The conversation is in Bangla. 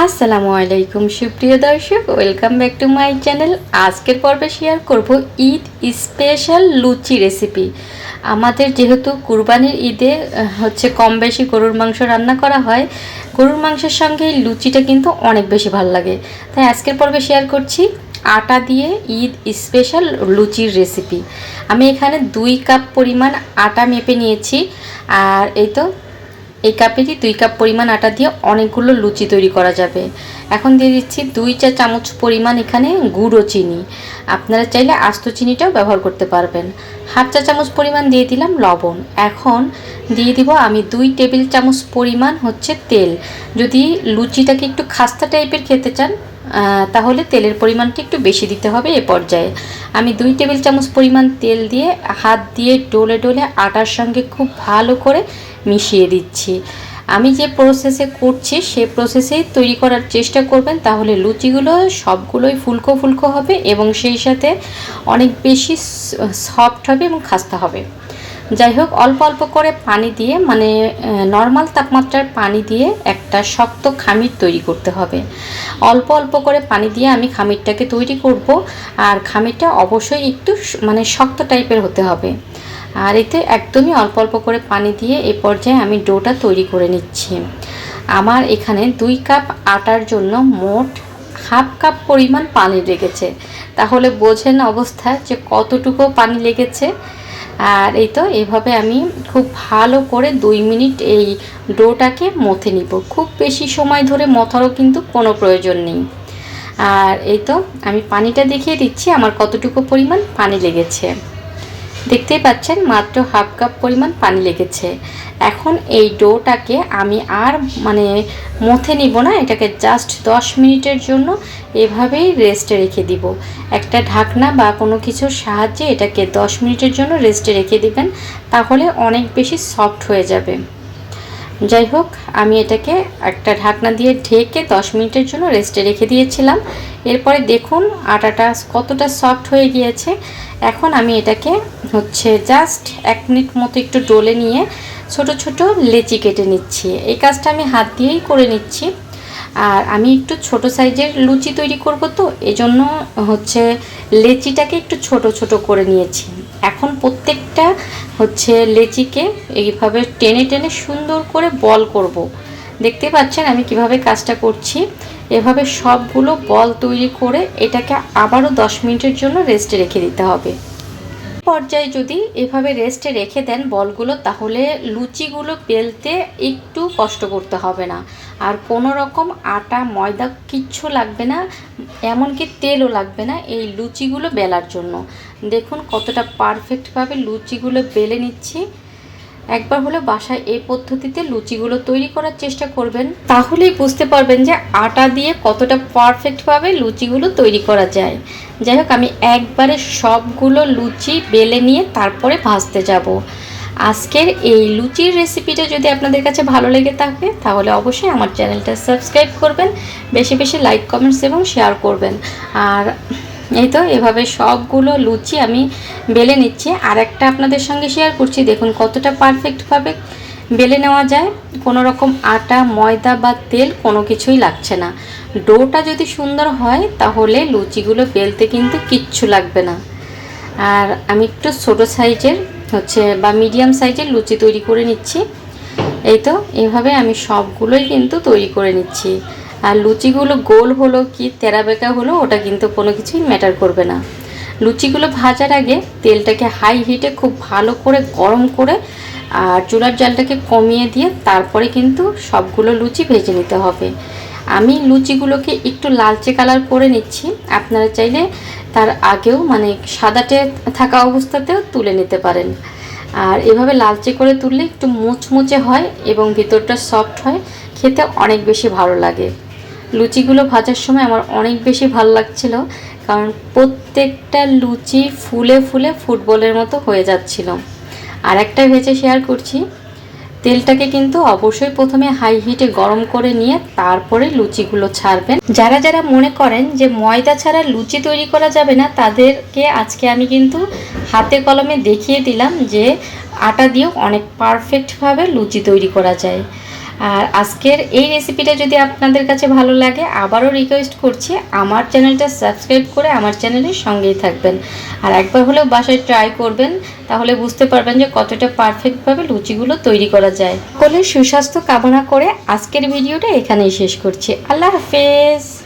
আসসালামু আলাইকুম সুপ্রিয় দর্শক welcome back to my channel আজকের পর্বে শেয়ার করব ঈদ স্পেশাল লুচি রেসিপি আমাদের যেহেতু কুরবানির ঈদে হচ্ছে কম বেশি গরুর মাংস রান্না করা হয়, গরুর মাংসের সঙ্গে লুচিটা কিন্তু অনেক বেশি ভালো লাগে। তাই আজকের পর্বে শেয়ার করছি আটা দিয়ে ঈদ স্পেশাল লুচির রেসিপি আমি এখানে দুই কাপ পরিমাণ আটা মেপে নিয়েছি, আর এই তো এই কাপেরই দুই কাপ পরিমাণ আটা দিয়ে অনেকগুলো লুচি তৈরি করা যাবে। এখন দিয়ে দিচ্ছি দুই চা চামচ পরিমাণ এখানে গুঁড়ো চিনি। আপনারা চাইলে আস্ত চিনিটাও ব্যবহার করতে পারবেন। হাফ চা চামচ পরিমাণ দিয়ে দিলাম লবণ। এখন দিয়ে দিব আমি দুই টেবিল চামচ পরিমাণ হচ্ছে তেল। যদি লুচিটাকে একটু খাস্তা টাইপের খেতে চান তাহলে তেলের পরিমাণটা একটু বেশি দিতে হবে এ পর্যায়ে। আমি দুই টেবিল চামচ পরিমাণ তেল দিয়ে হাত দিয়ে ডলে ডলে আটার সঙ্গে খুব ভালো করে মিশিয়ে দিচ্ছি। আমি যে প্রসেসে করছি, সে প্রসেসেই তৈরি করার চেষ্টা করবেন, তাহলে লুচিগুলো সবগুলোই ফুলকো ফুলকো হবে এবং সেই সাথে অনেক বেশি সফট হবে এবং খাস্তা হবে। যাই হোক, অল্প অল্প করে পানি দিয়ে মানে নর্মাল তাপমাত্রার পানি দিয়ে একটা শক্ত খামির তৈরি করতে হবে। অল্প অল্প করে পানি দিয়ে আমি খামিরটাকে তৈরি করব, আর খামিরটা অবশ্যই একটু মানে শক্ত টাইপের হতে হবে। আর এতে একদমই অল্প অল্প করে পানি দিয়ে এ পর্যায়ে আমি ডোটা তৈরি করে নিচ্ছি। আমার এখানে দুই কাপ আটার জন্য মোট হাফ কাপ পরিমাণ পানি লেগেছে। তাহলে বোঝেন অবস্থা যে কতটুকু পানি লেগেছে। আর এই তো এভাবে আমি খুব ভালো করে দুই মিনিট এই ডোটাকে মথে নিব। খুব বেশি সময় ধরে মথারও কিন্তু কোনো প্রয়োজন নেই। আর এই তো আমি পানিটা দেখিয়ে দিচ্ছি আমার কতটুকু পরিমাণ পানি লেগেছে। দেখতেই পাচ্ছেন, মাত্র হাফ কাপ পরিমাণ পানি লেগেছে। এখন এই ডোটাকে আমি আর মানে মথে নিব না, এটাকে জাস্ট দশ মিনিটের জন্য এভাবেই রেস্টে রেখে দিব। একটা ঢাকনা বা কোনো কিছুর সাহায্যে এটাকে দশ মিনিটের জন্য রেস্টে রেখে দিবেন, তাহলে অনেক বেশি সফট হয়ে যাবে। যাই হোক, আমি এটাকে একটা ঢাকনা দিয়ে ঢেকে দশ মিনিটের জন্য রেস্টে রেখে দিয়েছিলাম। এরপরে দেখুন, আটাটা কতটা সফট হয়ে গিয়েছে। এখন আমি এটাকে হচ্ছে জাস্ট এক মিনিট মতো একটু ডলে নিয়ে ছোট ছোট লেচি কেটে নিচ্ছি। এই কাজটা আমি হাত দিয়েই করে নিচ্ছি। আর আমি একটু ছোট সাইজের লুচি তৈরি করব তো, এজন্য হচ্ছে লেচিটাকে একটু ছোট ছোট করে নিয়েছি। এখন প্রত্যেকটা হচ্ছে লেচিকে এইভাবে টেনে টেনে সুন্দর করে বল করব। দেখতে পাচ্ছেন আমি কীভাবে কাজটা করছি? এভাবে সবগুলো বল তৈরি করে এটাকে আবারও দশ মিনিটের জন্য রেস্টে রেখে দিতে হবে। পর্যায়ে যদি এভাবে রেস্টে রেখে দেন বলগুলো, তাহলে লুচিগুলো বেলতে একটু কষ্ট করতে হবে না। আর কোনো রকম আটা, ময়দা কিচ্ছু লাগবে না, এমনকি তেলও লাগবে না এই লুচিগুলো বেলার জন্য। দেখুন কতটা পারফেক্টভাবে লুচিগুলো বেলে নিচ্ছি। একবার হলে বাসায় এই পদ্ধতিতে লুচিগুলো তৈরি করার চেষ্টা করবেন, তাহলেই বুঝতে পারবেন যে আটা দিয়ে কতটা পারফেক্টভাবে লুচিগুলো তৈরি করা যায়। যাই হোক, আমি একবারে সবগুলো লুচি বেলে নিয়ে তারপরে ভাজতে যাব। আজকের এই লুচির রেসিপিটা যদি আপনাদের কাছে ভালো লেগে থাকে, তাহলে অবশ্যই আমার চ্যানেলটা সাবস্ক্রাইব করবেন, বেশি বেশি লাইক কমেন্টস এবং শেয়ার করবেন। আর এই তো, এভাবে সবগুলো লুচি আমি বেলে নিচ্ছি। আর একটা আপনাদের সঙ্গে শেয়ার করছি, দেখুন কতটা পারফেক্টভাবে বেলে নেওয়া যায়। কোনো রকম আটা, ময়দা বা তেল কোনো কিছুই লাগছে না। ডোটা যদি সুন্দর হয়, তাহলে লুচিগুলো বেলতে কিন্তু কিচ্ছু লাগবে না। আর আমি একটু ছোটো সাইজের হচ্ছে, বা মিডিয়াম সাইজের লুচি তৈরি করে নিচ্ছি। এই তো, এভাবে আমি সবগুলোই কিন্তু তৈরি করে নিচ্ছি। আর লুচিগুলো গোল হলো কি তেরা বেঁকা হলো, ওটা কিন্তু কোনো কিছুই ম্যাটার করবে না। লুচিগুলো ভাজার আগে তেলটাকে হাই হিটে খুব ভালো করে গরম করে, আর চুলার জালটাকে কমিয়ে দিয়ে তারপরে কিন্তু সবগুলো লুচি ভেজে নিতে হবে। আমি লুচিগুলোকে একটু লালচে কালার করে নিচ্ছি। আপনারা চাইলে তার আগেও মানে সাদাটে থাকা অবস্থাতেও তুলে নিতে পারেন। আর এভাবে লালচে করে তুললে একটু মুচমুচে হয় এবং ভিতরটা সফট হয়, খেতে অনেক বেশি ভালো লাগে। লুচিগুলো ভাজার সময় আমার অনেক বেশি ভালো লাগছিল, কারণ প্রত্যেকটা লুচি ফুলে ফুলে ফুটবলের মতো হয়ে যাচ্ছিল। আর একটা ভেজে শেয়ার করছি। তেলটাকে কিন্তু অবশ্যই প্রথমে হাই হিটে গরম করে নিয়ে তারপরে লুচিগুলো ছাড়বেন। যারা যারা মনে করেন যে ময়দা ছাড়া লুচি তৈরি করা যাবে না, তাদেরকে আজকে আমি কিন্তু হাতে কলমে দেখিয়ে দিলাম যে আটা দিয়েও অনেক পারফেক্টভাবে লুচি তৈরি করা যায়। আর আজকের এই রেসিপিটা যদি আপনাদের কাছে ভালো লাগে, আবারও রিকোয়েস্ট করছি, আমার চ্যানেলটা সাবস্ক্রাইব করে আমার চ্যানেলের সঙ্গেই থাকবেন। আর একবার হলেও বাসায় ট্রাই করবেন, তাহলে বুঝতে পারবেন যে কতটা পারফেক্টভাবে লুচিগুলো তৈরি করা যায়। সকলের সুস্বাস্থ্য কামনা করে আজকের ভিডিওটা এখানেই শেষ করছি। আল্লাহ হাফেজ!